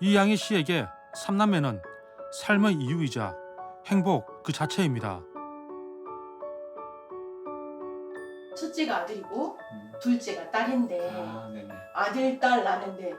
이 양희 씨에게 삼남매는 삶의 이유이자 행복 그 자체입니다. 첫째가 아들이고 음. 둘째가 딸인데 아, 네네. 아들 딸 낳는데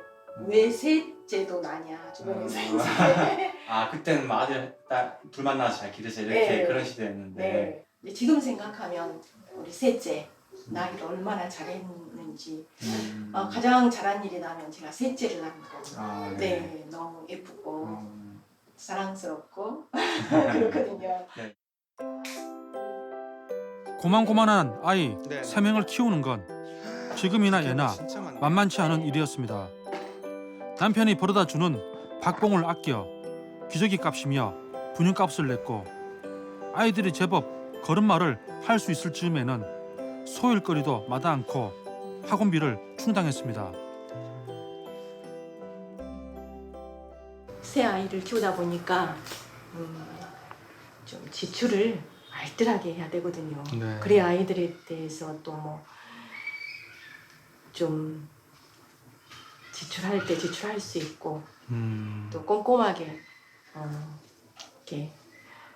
왜 셋째도 나냐 주변에서 음. 이제 아, 그때는 뭐 아들, 딸 둘만 낳아서 잘 기르자 이렇게 네. 그런 시대였는데. 네. 근데 지금 생각하면 우리 셋째 나이를 얼마나 잘했는지 음. 어, 가장 잘한 일이 나면 제가 셋째를 낳은 거. 아, 네, 너무 예쁘고 음. 사랑스럽고 그렇거든요. 고만고만한 아이 네. 세 명을 키우는 건 지금이나 예나 진짜 많네. 만만치 않은 일이었습니다. 남편이 벌어다 주는 박봉을 아껴 기저귀 값이며 분유 값을 냈고 아이들이 제법 걸음마를 할 수 있을 즈음에는 소일거리도 마다 않고 학원비를 충당했습니다. 새 아이를 키우다 보니까 음, 좀 지출을 알뜰하게 해야 되거든요. 네. 그래야 아이들에 대해서 또 뭐 좀 지출할 때 지출할 수 있고 음. 또 꼼꼼하게 어, 이렇게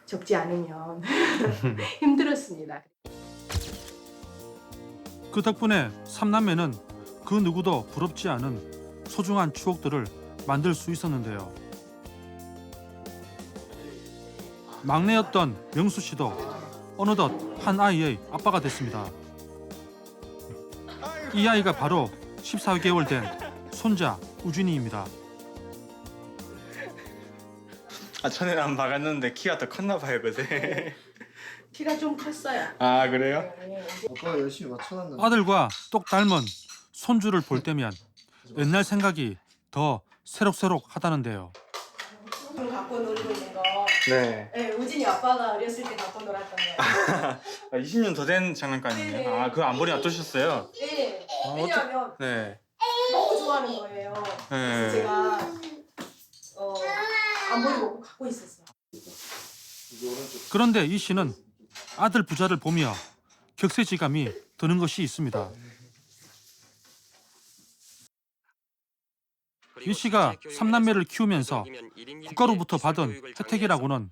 적지 않으면 힘들었습니다. 그 덕분에 삼남매는 그 누구도 부럽지 않은 소중한 추억들을 만들 수 있었는데요. 막내였던 명수 씨도 어느덧 한 아이의 아빠가 됐습니다. 이 아이가 바로 14개월 된 손자 우준이입니다. 아, 전에는 안 박았는데 키가 더 컸나 봐요, 그새. 키가 좀 컸어요. 아, 그래요? 네. 아빠가 열심히 맞춰놨는데 아들과 똑 닮은 손주를 볼 때면 옛날 생각이 더 새록새록 하다는데요. 좀 갖고 놀고 있는 거. 네. 네, 우진이 아빠가 어렸을 때 갖고 놀았던 거. 아, 20년 더 된 장난감이네요. 네네. 아, 그거 안 버리 놔두셨어요? 네. 아. 왜냐하면 네. 너무 좋아하는 거예요. 그래서 네. 제가 어, 안 버리고 갖고 있었어요. 그런데 이 씨는 아들 부자를 보며 격세지감이 드는 것이 있습니다. 이 씨가 삼남매를 키우면서 국가로부터 받은 혜택이라고는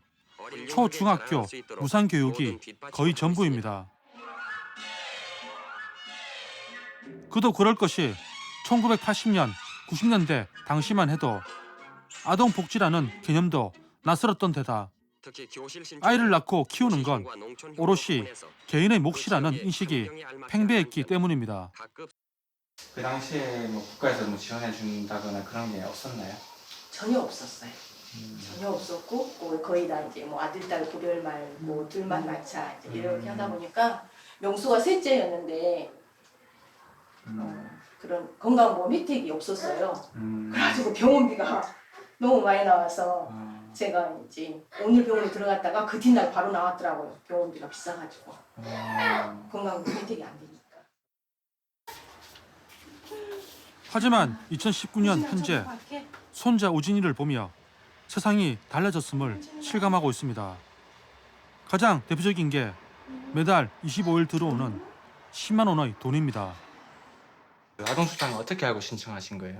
초, 중학교 무상 교육이 거의 전부입니다. 그도 그럴 것이 1980년, 90년대 당시만 해도 아동 복지라는 개념도 낯설었던 데다 아이를 낳고 키우는 건 오롯이 개인의 몫이라는 인식이 팽배했기 때문입니다. 그 당시에 뭐 국가에서 뭐 지원해 준다거나 그런 게 없었나요? 전혀 없었어요. 전혀 없었고 뭐 거의 다 이제 뭐 아들 딸 구별 말고 둘만 낳자 이제 이렇게 하다 보니까 명수가 셋째였는데 어, 그런 건강보험 혜택이 없었어요. 음. 그래가지고 병원비가 너무 많이 나와서 아, 제가 이제 오늘 병원에 들어갔다가 그 뒷날 바로 나왔더라고요. 병원비가 비싸가지고 아. 건강보험 혜택이 안 되니까. 하지만 2019년 현재 손자 우진이를 보며 세상이 달라졌음을 실감하고 있습니다. 가장 대표적인 게 매달 25일 들어오는 10만 원의 돈입니다. 그 아동수당 어떻게 하고 신청하신 거예요?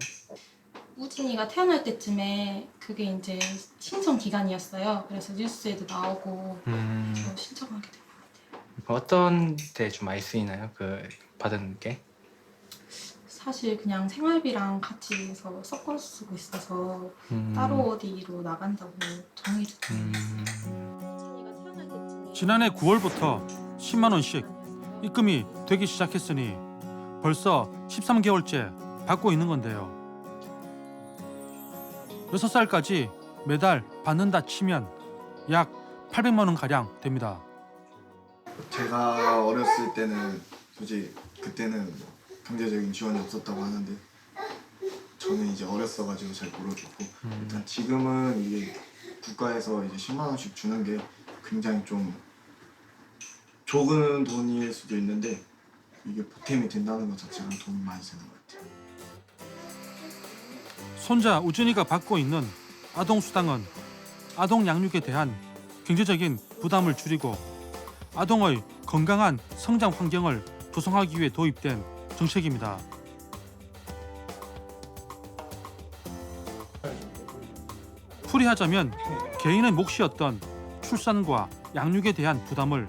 우진이가 태어날 때쯤에 그게 이제 신청 기간이었어요. 그래서 뉴스에도 나오고 음. 저 신청하게 된 것 같아요. 어떤 데 좀 많이 쓰이나요? 그 받은 게? 사실 그냥 생활비랑 같이 해서 섞어 쓰고 있어서 음. 따로 어디로 나간다고 정해졌어요. 음. 지난해 9월부터 10만 원씩 입금이 되기 시작했으니 벌써 13개월째 받고 있는 건데요. 6살까지 매달 받는다 치면 약 800만 원 가량 됩니다. 제가 어렸을 때는 솔직히 그때는 뭐 경제적인 지원이 없었다고 하는데 저는 이제 어렸어가지고 잘 모르겠고 일단 지금은 이게 국가에서 이제 10만 원씩 주는 게 굉장히 좀 적은 돈일 수도 있는데 이게 보탬이 된다는 것 자체가 도움이 많이 것 같아요. 손자 우준이가 받고 있는 아동 수당은 아동 양육에 대한 경제적인 부담을 줄이고 아동의 건강한 성장 환경을 조성하기 위해 도입된 정책입니다. 풀이하자면 개인의 몫이었던 출산과 양육에 대한 부담을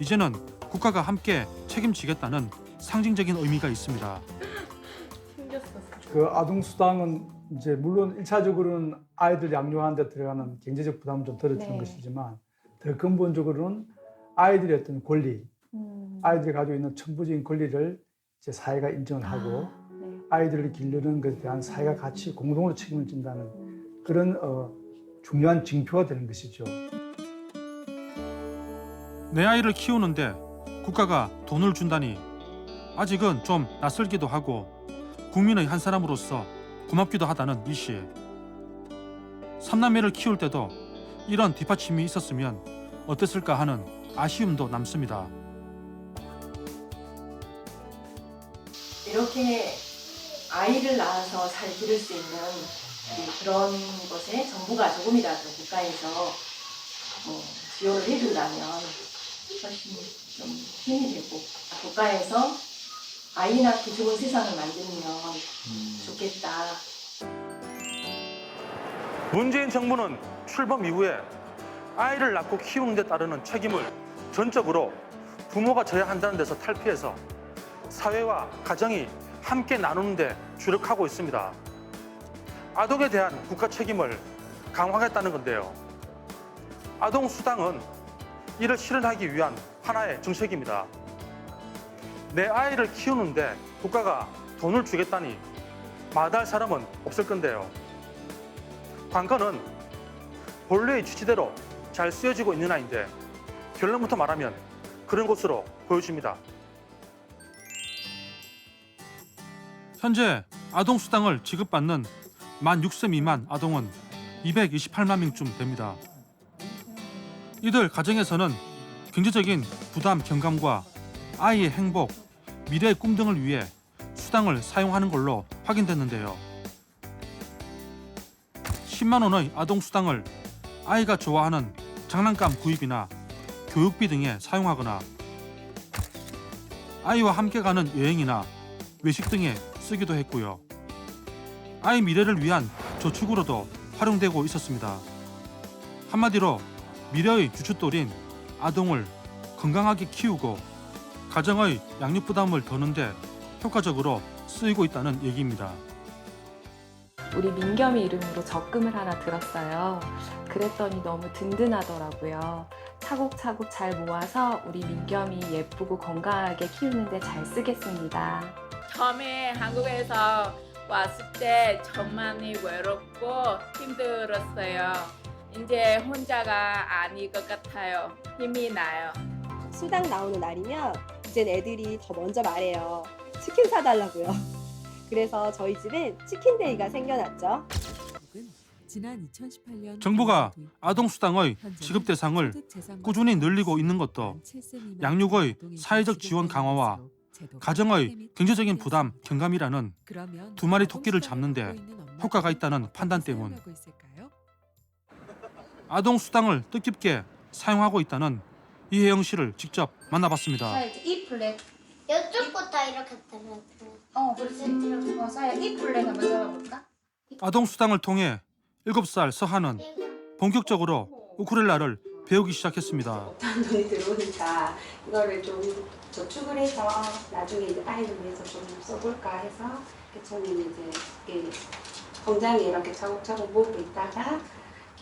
이제는 국가가 함께 책임지겠다는 상징적인 의미가 있습니다. 그 아동 수당은 이제 물론 일차적으로는 아이들 양육하는 데 들어가는 경제적 부담을 좀 덜어주는 네. 것이지만 더 근본적으로는 아이들의 어떤 권리, 음. 아이들이 가지고 있는 천부적인 권리를 이제 사회가 인정을 하고 네. 아이들을 기르는 것에 대한 사회가 같이 공동으로 책임을 진다는 그런 어, 중요한 징표가 되는 것이죠. 내 아이를 키우는데 국가가 돈을 준다니 아직은 좀 낯설기도 하고 국민의 한 사람으로서 고맙기도 하다는 이 씨. 삼남매를 키울 때도 이런 뒷받침이 있었으면 어땠을까 하는 아쉬움도 남습니다. 이렇게 아이를 낳아서 잘 기를 수 있는 이 그런 것에 정부가 조금이라도 국가에서 뭐 지원을 해준다면 훨씬 좀 힘이 되고 국가에서 아이 낳기 좋은 세상을 만들면 좋겠다. 문재인 정부는 출범 이후에 아이를 낳고 키우는 데 따르는 책임을 전적으로 부모가 져야 한다는 데서 탈피해서 사회와 가정이 함께 나누는 데 주력하고 있습니다. 아동에 대한 국가 책임을 강화하겠다는 건데요. 아동 수당은 이를 실현하기 위한 하나의 정책입니다. 내 아이를 키우는데 국가가 돈을 주겠다니 마다할 사람은 없을 건데요. 관건은 본래의 취지대로 잘 쓰여지고 있는 아이인데 결론부터 말하면 그런 것으로 보여집니다. 현재 아동 수당을 지급받는 만 6세 미만 아동은 228만 명쯤 됩니다. 이들 가정에서는 경제적인 부담 경감과 아이의 행복, 미래의 꿈 등을 위해 수당을 사용하는 걸로 확인됐는데요. 10만 원의 아동 수당을 아이가 좋아하는 장난감 구입이나 교육비 등에 사용하거나 아이와 함께 가는 여행이나 외식 등에 쓰기도 했고요. 아이 미래를 위한 저축으로도 활용되고 있었습니다. 한마디로 미래의 주춧돌인 아동을 건강하게 키우고 가정의 양육 부담을 더는데 효과적으로 쓰이고 있다는 얘기입니다. 우리 민겸이 이름으로 적금을 하나 들었어요. 그랬더니 너무 든든하더라고요. 차곡차곡 잘 모아서 우리 민겸이 예쁘고 건강하게 키우는데 잘 쓰겠습니다. 처음에 한국에서 왔을 때 정말이 외롭고 힘들었어요. 이제 혼자가 아닐 것 같아요. 힘이 나요. 수당 나오는 날이면 이젠 애들이 더 먼저 말해요. 치킨 사달라고요. 그래서 저희 집엔 치킨데이가 생겨났죠. 정부가 아동 수당의 지급 대상을 꾸준히 늘리고 있는 것도 양육의 사회적 지원 강화와 가정의 경제적인 부담 경감이라는 두 마리 토끼를 잡는데 효과가 있다는 판단 때문. 아동 수당을 뜻깊게 사용하고 있다는 이혜영 씨를 직접 만나봤습니다. 자 이제 이 플랫 이쪽부터 이렇게 되면 어 그렇지 어 사야 이 플랫 한번 잡아볼까? 아동 수당을 통해 7살 서하는 본격적으로 우쿨렐라를 배우기 시작했습니다. 돈이 들어오니까 이거를 좀 저축을 해서 나중에 이제 아이를 위해서 좀 써볼까 해서 저는 이제 이렇게 공장에 이렇게 차곡차곡 모으고 있다가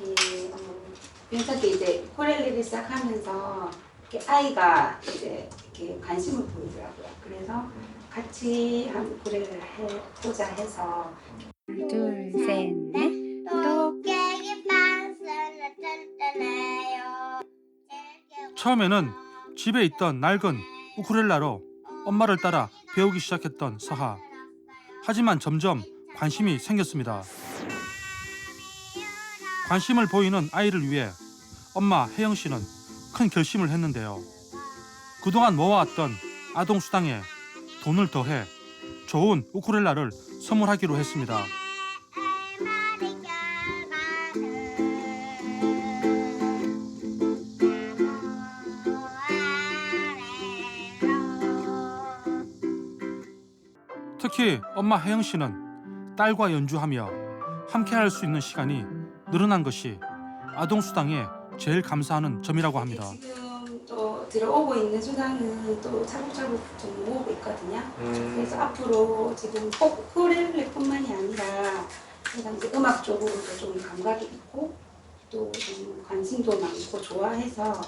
이 음, 윤석이 이제 코렐리를 시작하면서 이렇게 아이가 이제 이렇게 관심을 보이더라고요. 그래서 같이 한 코렐리를 해보자 해서 둘 셋 넷 도깨기 반스는 튼튼해요. 처음에는 집에 있던 낡은 우쿨렐라로 엄마를 따라 배우기 시작했던 서하. 하지만 점점 관심이 생겼습니다. 관심을 보이는 아이를 위해 엄마 혜영 씨는 큰 결심을 했는데요. 그동안 모아왔던 아동 수당에 돈을 더해 좋은 우쿨렐라를 선물하기로 했습니다. 특히 엄마 혜영 씨는 딸과 연주하며 함께 할 수 있는 시간이 늘어난 것이 아동 수당에 제일 감사하는 점이라고 합니다. 지금 또 들어오고 있는 수당은 또 차곡차곡 좀 모으고 있거든요. 그래서 앞으로 지금 꼭 우쿨렐레뿐만이 아니라 이제 음악 쪽으로도 좀 감각이 있고 또 좀 관심도 많고 좋아해서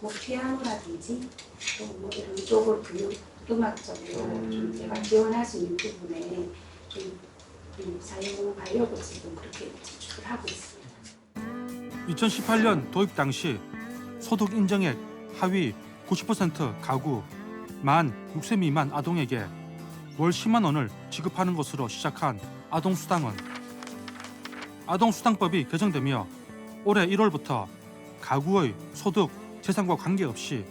뭐 피아노라든지 또 뭐 이런 쪽을 교육 음악적으로 좀 제가 지원할 수 있는 부분에 좀 음, 사용하려고 지금 그렇게 지출을 하고 있습니다. 2018년 도입 당시 소득 인정액 하위 90% 가구 만 6세 미만 아동에게 월 10만 원을 지급하는 것으로 시작한 아동 수당은 아동 수당법이 개정되며 올해 1월부터 가구의 소득, 재산과 관계없이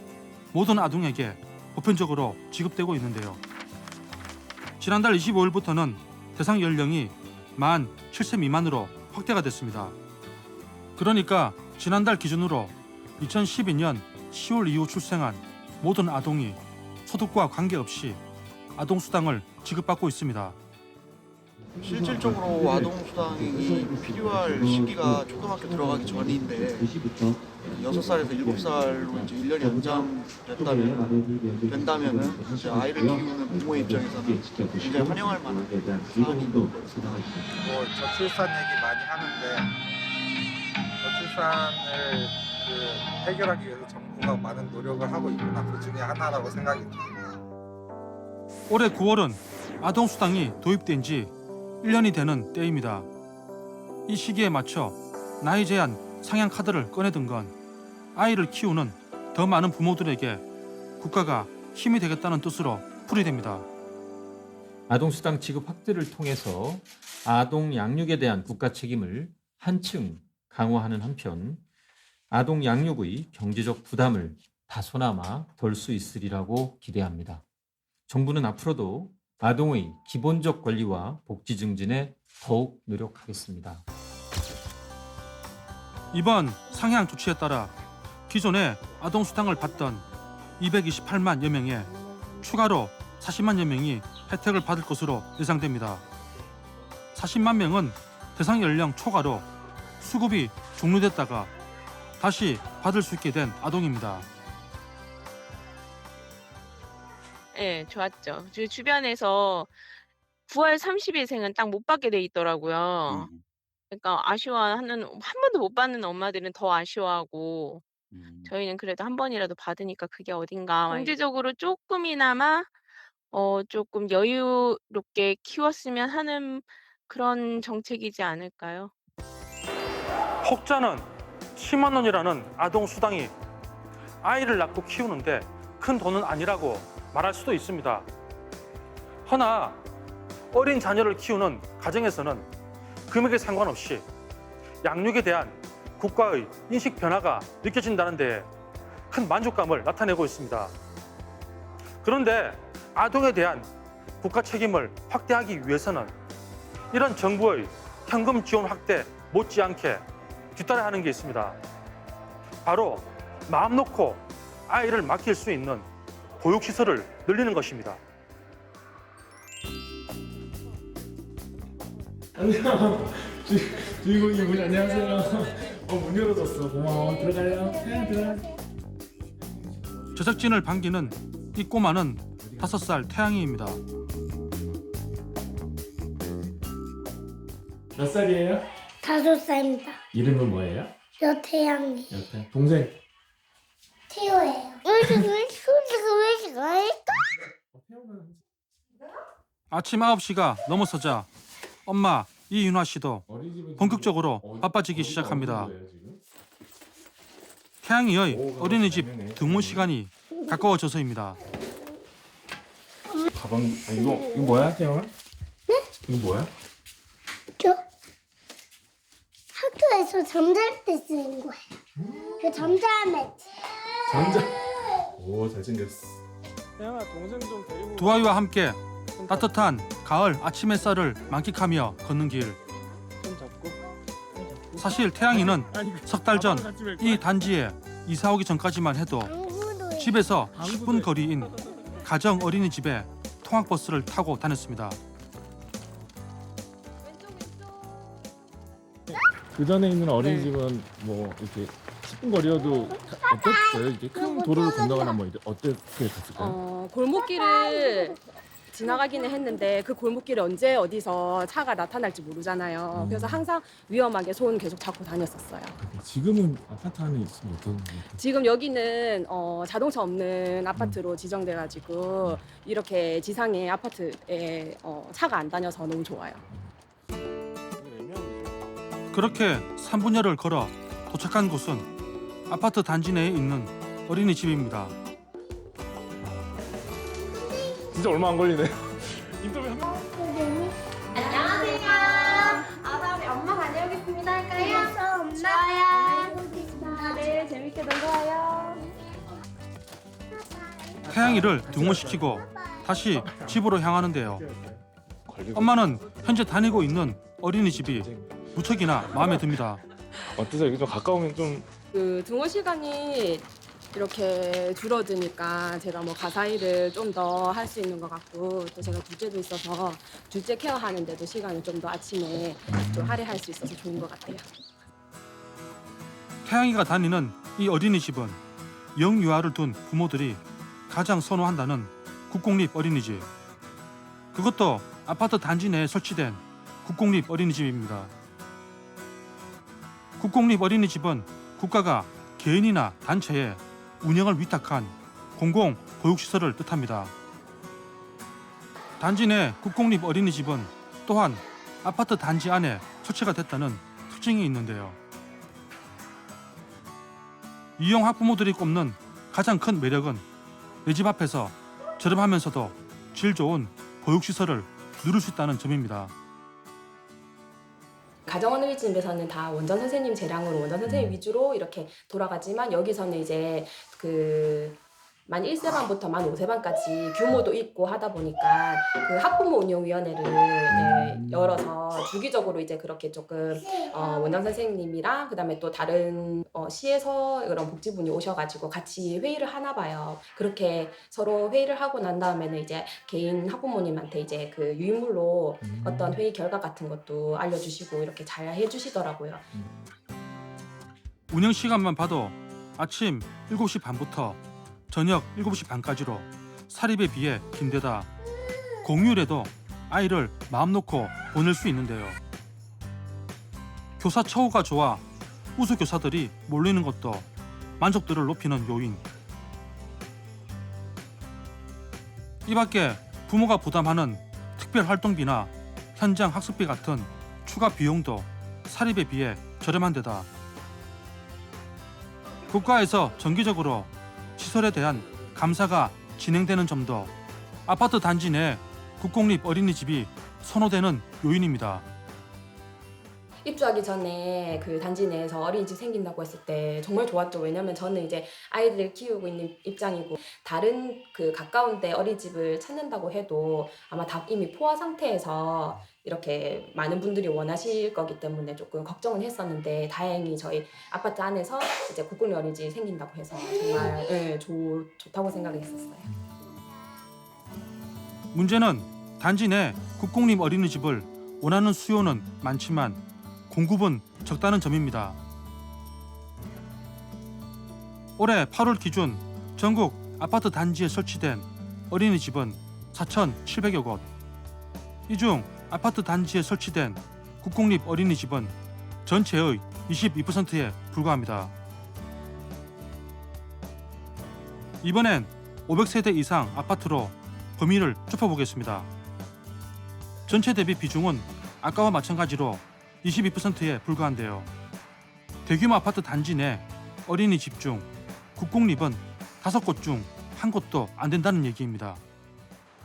모든 아동에게 보편적으로 지급되고 있는데요. 지난달 25일부터는 대상 연령이 만 7세 미만으로 확대가 됐습니다. 그러니까 지난달 기준으로 2012년 10월 이후 출생한 모든 아동이 소득과 관계없이 아동 수당을 지급받고 있습니다. 실질적으로 아동 수당이 필요할 시기가 초등학교 들어가기 전인데 6살에서 7살로 이제 1년이 연장됐다면 된다면은 이제 아이를 키우는 부모의 입장에서는 굉장히 환영할 만한 사안인 것 같습니다. 뭐 저출산 얘기 많이 하는데 저출산을 그 해결하기 위해서 정부가 많은 노력을 하고 있구나 그 중에 하나라고 생각이 듭니다. 올해 9월은 아동 수당이 도입된 지 1년이 되는 때입니다. 이 시기에 맞춰 나이 제한 상향 카드를 꺼내든 건 아이를 키우는 더 많은 부모들에게 국가가 힘이 되겠다는 뜻으로 풀이됩니다. 아동수당 지급 확대를 통해서 아동 양육에 대한 국가 책임을 한층 강화하는 한편 아동 양육의 경제적 부담을 다소나마 덜 수 있으리라고 기대합니다. 정부는 앞으로도 아동의 기본적 권리와 복지 증진에 더욱 노력하겠습니다. 이번 상향 조치에 따라 기존에 아동 수당을 받던 228만여 명에 추가로 40만여 명이 혜택을 받을 것으로 예상됩니다. 40만 명은 대상 연령 초과로 수급이 종료됐다가 다시 받을 수 있게 된 아동입니다. 예, 좋았죠. 주 주변에서 9월 30일생은 딱 못 받게 돼 있더라고요. 그러니까 아쉬워하는 한 번도 못 받는 엄마들은 더 아쉬워하고 저희는 그래도 한 번이라도 받으니까 그게 어딘가 경제적으로 쪼끔이나마 어 쪼끔 여유롭게 키웠으면 하는 그런 정책이지 않을까요? 혹자는 10만 원이라는 아동 수당이 아이를 낳고 키우는데 큰 돈은 아니라고 말할 수도 있습니다. 허나 어린 자녀를 키우는 가정에서는 금액에 상관없이 양육에 대한 국가의 인식 변화가 느껴진다는 데큰 만족감을 나타내고 있습니다. 그런데 아동에 대한 국가 책임을 확대하기 위해서는 이런 정부의 현금 지원 확대 못지않게 뒤따라야 하는 게 있습니다. 바로 마음 놓고 아이를 맡길 수 있는 보육시설을 늘리는 것입니다. 안녕. 주, 주인공 이분 안녕하세요. 어, 문 열어줬어. 고마워. 들어가요. 네, 들어가. 제작진을 반기는 이 꼬마는 다섯 살 태양이입니다. 몇 살이에요? 다섯 살입니다. 이름은 뭐예요? 여태양이. 옆에 동생. 태호예요. 아침 9시가 넘어서자 엄마 이윤화 씨도 본격적으로 바빠지기 시작합니다. 태양이의 어린이집 등원 시간이 가까워져서입니다. 가방 아, 이거 이거 뭐야, 태영아? 네? 이거 뭐야? 저 학교에서 잠잘 때 쓰는 거예요. 그 잠자면 잠자. 오 잘생겼어. 태영아 동생 좀 데리고. 두 아이와 함께 따뜻한 가을 아침 햇살을 만끽하며 걷는 길. 손 잡고. 사실 태양이는 석 달 전 이 단지에 이사 오기 전까지만 해도 집에서 10분 거리인 가정 어린이집에 통학버스를 타고 다녔습니다. 그 전에 있는 네. 어린이집은 뭐 이렇게 10분 거리여도 다- 어땠어요? 이게 큰 도로를 건너거나 뭐 이래 어떻게 됐을까요? 어, 골목길을 지나가기는 했는데 그 골목길에 언제 어디서 차가 나타날지 모르잖아요. 음. 그래서 항상 위험하게 손 계속 잡고 다녔었어요. 지금은 아파트 안에 있으면 어떤 거 지금 여기는 어, 자동차 없는 아파트로 지정돼가지고 이렇게 지상의 아파트에 어, 차가 안 다녀서 너무 좋아요. 그렇게 3분여를 걸어 도착한 곳은 아파트 단지 내에 있는 어린이집입니다. 진짜 얼마 안 걸리네요. 안녕하세요. 아, 우리 엄마 다녀오겠습니다. 할까요? 알겠어, 엄마. 좋아요. 네, 재밌게 놀러 와요. 태양이를 등원시키고 다시 집으로 향하는데요. 엄마는 현재 다니고 있는 어린이집이 무척이나 마음에 듭니다. 어떠세요? 여기 좀 가까우면 좀 그 등원 시간이 이렇게 줄어드니까 제가 뭐 가사 일을 좀 더 할 수 있는 것 같고 또 제가 둘째도 있어서 둘째 케어하는데도 시간을 좀 더 아침에 좀 할애할 수 있어서 좋은 것 같아요. 태양이가 다니는 이 어린이집은 영유아를 둔 부모들이 가장 선호한다는 국공립 어린이집. 그것도 아파트 단지 내에 설치된 국공립 어린이집입니다. 국공립 어린이집은 국가가 개인이나 단체에 운영을 위탁한 공공 보육시설을 뜻합니다. 단지 내 국공립 어린이집은 또한 아파트 단지 안에 설치가 됐다는 특징이 있는데요. 이용 학부모들이 꼽는 가장 큰 매력은 내 집 앞에서 저렴하면서도 질 좋은 보육시설을 누릴 수 있다는 점입니다. 가정 어린이집에서는 다 원전 선생님 재량으로 원전 선생님 위주로 이렇게 돌아가지만 여기서는 이제 그 만 1세반부터 만 5세반까지 규모도 있고 하다 보니까 그 학부모 운영위원회를 이제 열어서 주기적으로 이제 그렇게 조금 어, 원장 선생님이랑 그다음에 또 다른 어, 시에서 그런 복지분이 오셔가지고 같이 회의를 하나 봐요. 그렇게 서로 회의를 하고 난 다음에는 이제 개인 학부모님한테 이제 그 유인물로 어떤 회의 결과 같은 것도 알려주시고 이렇게 잘 해주시더라고요. 운영 시간만 봐도 아침 7시 반부터 저녁 7시 반까지로 사립에 비해 긴데다 공휴일에도 아이를 마음 놓고 보낼 수 있는데요. 교사 처우가 좋아 우수 교사들이 몰리는 것도 만족도를 높이는 요인. 이 밖에 부모가 부담하는 특별 활동비나 현장 학습비 같은 추가 비용도 사립에 비해 저렴한 데다 국가에서 정기적으로 시설에 대한 감사가 진행되는 점도 아파트 단지 내 국공립 어린이집이 선호되는 요인입니다. 입주하기 전에 그 단지 내에서 어린이집 생긴다고 했을 때 정말 좋았죠. 왜냐면 저는 이제 아이들을 키우고 있는 입장이고 다른 그 가까운데 어린이집을 찾는다고 해도 아마 다 이미 포화 상태에서 이렇게 많은 분들이 원하실 거기 때문에 조금 걱정은 했었는데 다행히 저희 아파트 안에서 이제 국공립 어린이집 생긴다고 해서 정말 예, 좋, 좋다고 생각했었어요. 문제는 단지 내 국공립 어린이집을 원하는 수요는 많지만 공급은 적다는 점입니다. 올해 8월 기준 전국 아파트 단지에 설치된 어린이집은 4,700여 곳. 이 중 아파트 단지에 설치된 국공립 어린이집은 전체의 22%에 불과합니다. 이번엔 500세대 이상 아파트로 범위를 좁혀보겠습니다. 전체 대비 비중은 아까와 마찬가지로 22%에 불과한데요. 대규모 아파트 단지 내 어린이집 중 국공립은 다섯 곳 중 한 곳도 안 된다는 얘기입니다.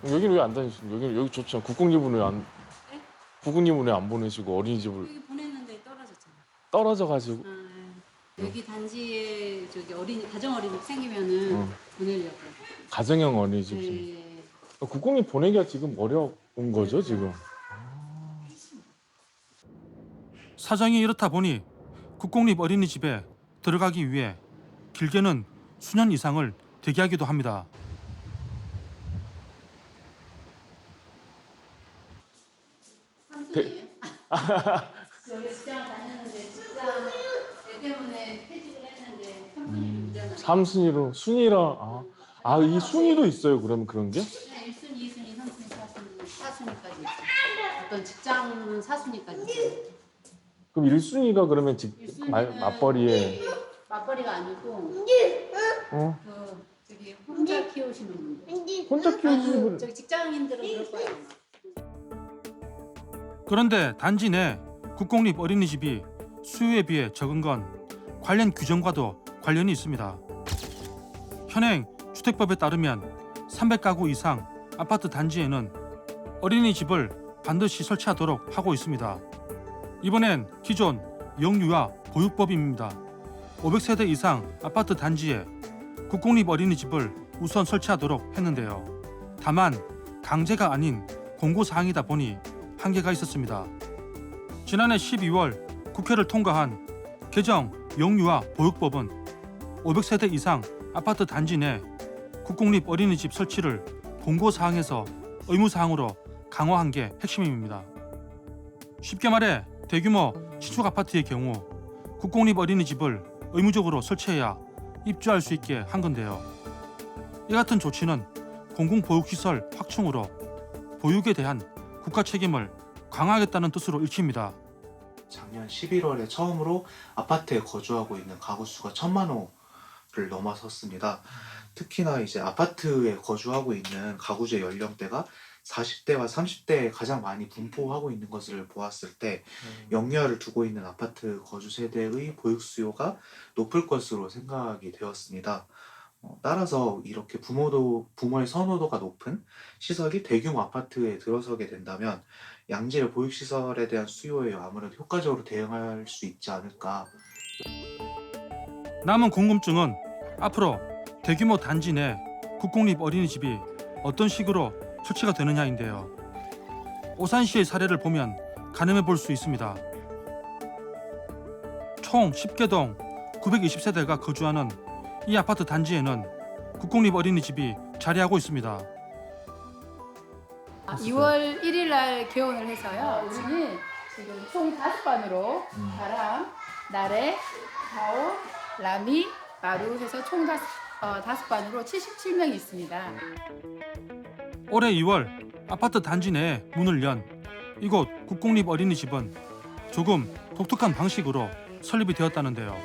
여기는 왜 안 다니시는? 여기 여기 좋죠. 국공립은 왜안 국공립은 왜 안 보내시고 어린이집을 여기 보냈는데 떨어졌잖아. 떨어져 가지고 여기 단지에 저기 어린이 가정 어린이 생기면은 응. 보내려고. 가정형 어린이집. 네. 국공립 보내기가 지금 어려운 거죠 지금. 사정이 이렇다 보니 국공립 어린이집에 들어가기 위해 길게는 수년 이상을 대기하기도 합니다. 대- 여기 직장 다녔는데 때문에 퇴직을 했는데 선생님 문제는 3순위로 순위라 아, 아, 이 순위도 있어요. 그러면 그런 게? 1순위, 2순위, 3순위, 4순위, 4순위까지 있어요. 어떤 직장 4순위까지 있어요. 그럼 1순위가 그러면 직 말, 맞벌이에 맞벌이가 아니고 어? 그 저기 혼자 키우시는 분들. 혼자 키우시는 분 저기 직장인들은 그럴 거예요. 그런데 단지 내 국공립 어린이집이 수요에 비해 적은 건 관련 규정과도 관련이 있습니다. 현행 주택법에 따르면 300가구 이상 아파트 단지에는 어린이집을 반드시 설치하도록 하고 있습니다. 이번엔 기존 영유아 보육법입니다. 500세대 이상 아파트 단지에 국공립 어린이집을 우선 설치하도록 했는데요. 다만 강제가 아닌 공고 사항이다 보니 한계가 있었습니다. 지난해 12월 국회를 통과한 개정 영유아 보육법은 500세대 이상 아파트 단지 내 국공립 어린이집 설치를 공고 사항에서 의무 사항으로 강화한 게 핵심입니다. 쉽게 말해 대규모 신축 아파트의 경우 국공립 어린이집을 의무적으로 설치해야 입주할 수 있게 한 건데요. 이 같은 조치는 공공보육시설 확충으로 보육에 대한 국가 책임을 강화하겠다는 뜻으로 읽힙니다. 작년 11월에 처음으로 아파트에 거주하고 있는 가구 수가 천만 호를 넘어섰습니다. 특히나 이제 아파트에 거주하고 있는 가구주의 연령대가 40대와 30대에 가장 많이 분포하고 있는 것을 보았을 때 영유아를 두고 있는 아파트 거주 세대의 보육 수요가 높을 것으로 생각이 되었습니다. 어, 따라서 이렇게 부모도 부모의 선호도가 높은 시설이 대규모 아파트에 들어서게 된다면 양질의 보육 시설에 대한 수요에 아무래도 효과적으로 대응할 수 있지 않을까. 남은 궁금증은 앞으로 대규모 단지 내 국공립 어린이집이 어떤 식으로 설치가 되느냐인데요. 오산시의 사례를 보면 가늠해 볼 수 있습니다. 총 10개 동 920세대가 거주하는 이 아파트 단지에는 국공립 어린이집이 자리하고 있습니다. 2월 1일 날 개원을 해서요. 우리는 지금 총 다섯 반으로 나랑 나래, 다오, 라미, 마루 해서 총 다섯, 어, 다섯 반으로 77명이 있습니다. 올해 2월 아파트 단지 내에 문을 연 이곳 국공립 어린이집은 조금 독특한 방식으로 설립이 되었다는데요.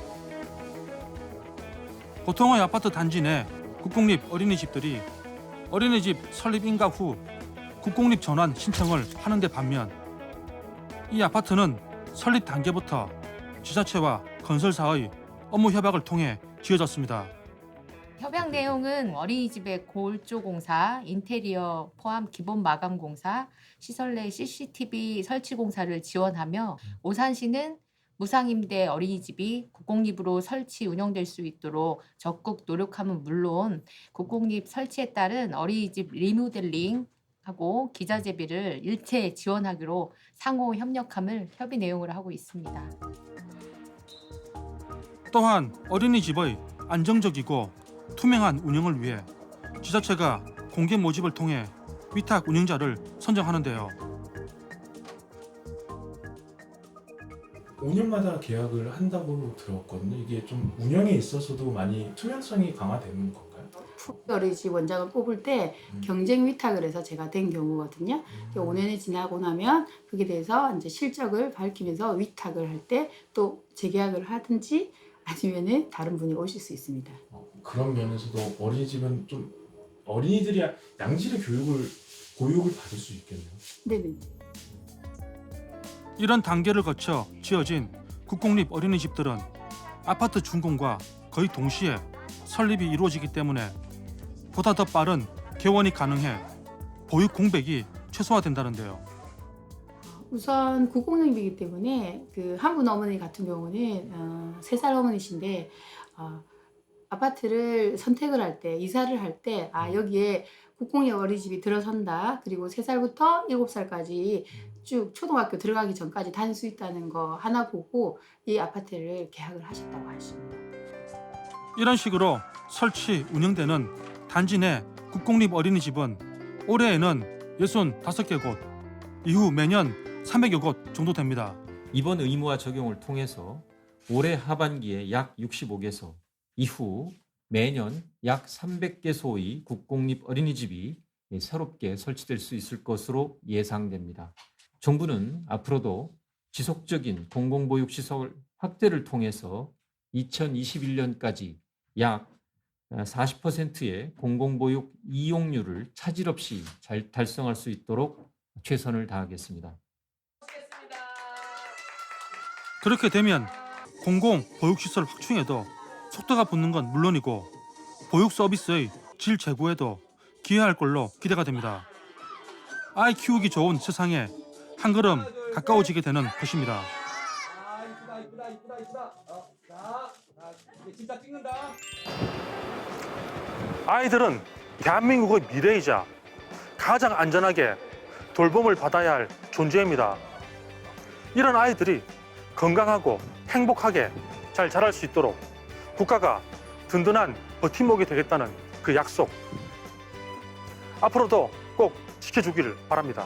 보통의 아파트 단지 내 국공립 어린이집들이 어린이집 설립 인가 후 국공립 전환 신청을 하는데 반면 이 아파트는 설립 단계부터 지자체와 건설사의 업무 협약을 통해 지어졌습니다. 협약 내용은 어린이집의 골조 공사, 인테리어 포함 기본 마감 공사, 시설 내 CCTV 설치 공사를 지원하며 오산시는 무상임대 어린이집이 국공립으로 설치 운영될 수 있도록 적극 노력함은 물론 국공립 설치에 따른 어린이집 리모델링 하고 기자재비를 일체 지원하기로 상호 협력함을 협의 내용으로 하고 있습니다. 또한 어린이집의 안정적이고 투명한 운영을 위해 지자체가 공개 모집을 통해 위탁 운영자를 선정하는데요. 5년마다 계약을 한다고 들었거든요. 이게 좀 운영에 있어서도 많이 투명성이 강화되는 건가요? 어린이집 원장을 뽑을 때 경쟁 위탁을 해서 제가 된 경우거든요. 5년이 지나고 나면 그게 대해서 이제 실적을 밝히면서 위탁을 할 때 또 재계약을 하든지 아니면은 다른 분이 오실 수 있습니다. 그런 면에서도 어린이집은 좀 어린이들이 양질의 교육을 보육을 받을 수 있겠네요. 네네. 이런 단계를 거쳐 지어진 국공립 어린이집들은 아파트 준공과 거의 동시에 설립이 이루어지기 때문에 보다 더 빠른 개원이 가능해 보육 공백이 최소화된다는데요. 우선 국공립이기 때문에 그 한 분 어머니 같은 경우는 어, 3살 어머니신데 어, 아파트를 선택을 할 때 이사를 할 때 아 여기에 국공립 어린이집이 들어선다 그리고 3살부터 7살까지 쭉 초등학교 들어가기 전까지 다닐 수 있다는 거 하나 보고 이 아파트를 계약을 하셨다고 하십니다. 이런 식으로 설치 운영되는 단지 내 국공립 어린이집은 올해에는 65개 곳, 이후 매년 300여 곳 정도 됩니다. 이번 의무화 적용을 통해서 올해 하반기에 약 65개소, 이후 매년 약 300개 소의 국공립 어린이집이 새롭게 설치될 수 있을 것으로 예상됩니다. 정부는 앞으로도 지속적인 공공보육시설 확대를 통해서 2021년까지 약 40%의 공공보육 이용률을 차질 없이 잘 달성할 수 있도록 최선을 다하겠습니다. 그렇게 되면 공공 보육시설 확충에도 속도가 붙는 건 물론이고 보육 서비스의 질 제고에도 기여할 걸로 기대가 됩니다. 아이 키우기 좋은 세상에 한 걸음 가까워지게 되는 것입니다. 아이들은 대한민국의 미래이자 가장 안전하게 돌봄을 받아야 할 존재입니다. 이런 아이들이 건강하고 행복하게 잘 자랄 수 있도록 국가가 든든한 버팀목이 되겠다는 그 약속 앞으로도 꼭 지켜주기를 바랍니다.